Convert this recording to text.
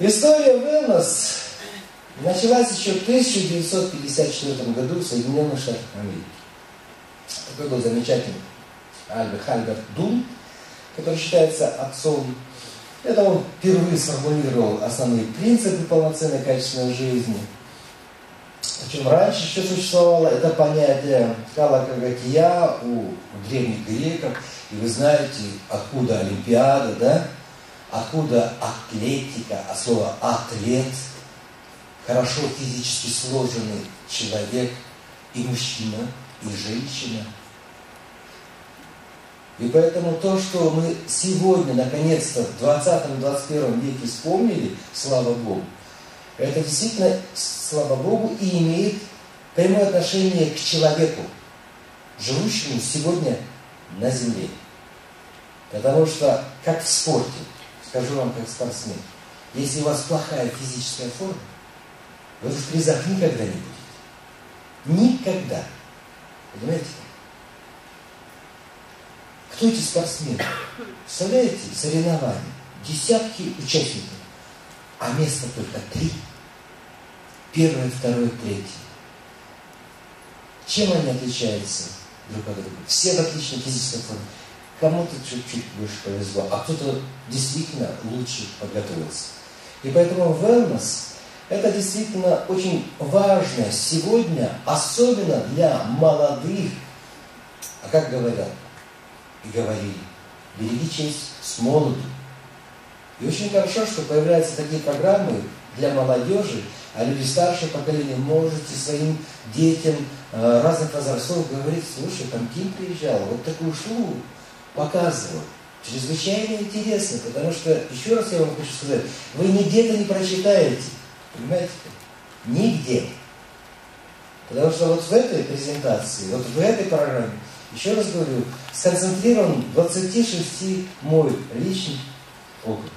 История wellness началась еще в 1954 году в Соединенных Штатах Америки. Такой был замечательный Альберт Хальберт Дун, который считается отцом. Это он впервые сформулировал основные принципы полноценной качественной жизни. Причем раньше еще существовало это понятие калакагатия у древних греков. И вы знаете, откуда Олимпиада, да? Откуда атлетика, а слово атлет, хорошо физически сложенный человек, и мужчина, и женщина – и поэтому то, что мы сегодня, наконец-то, в 20-21 веке вспомнили, слава Богу, это действительно, слава Богу, и имеет прямое отношение к человеку, живущему сегодня на земле. Потому что, как в спорте, скажу вам как спортсмен, если у вас плохая физическая форма, вы в призах никогда не будете. Никогда. Понимаете? Кто эти спортсмены? Представляете, соревнования, десятки участников, а место только три. Первое, второе, третье. Чем они отличаются друг от друга? Все в отличной физической форме. Кому-то чуть-чуть больше повезло, а кто-то действительно лучше подготовился. И поэтому wellness – это действительно очень важно сегодня, особенно для молодых, а как говорят, и говорили, береги честь с молоду. И очень хорошо, что появляются такие программы для молодежи, а люди старшего поколения можете своим детям э, разных возрастов говорить, слушай, там Ким приезжал, вот такую шоу показывал. Чрезвычайно интересно, потому что, еще раз я вам хочу сказать, вы нигде это не прочитаете, понимаете? Нигде. Потому что вот в этой презентации, вот в этой программе еще раз говорю, сконцентрирован 26 мой личный опыт.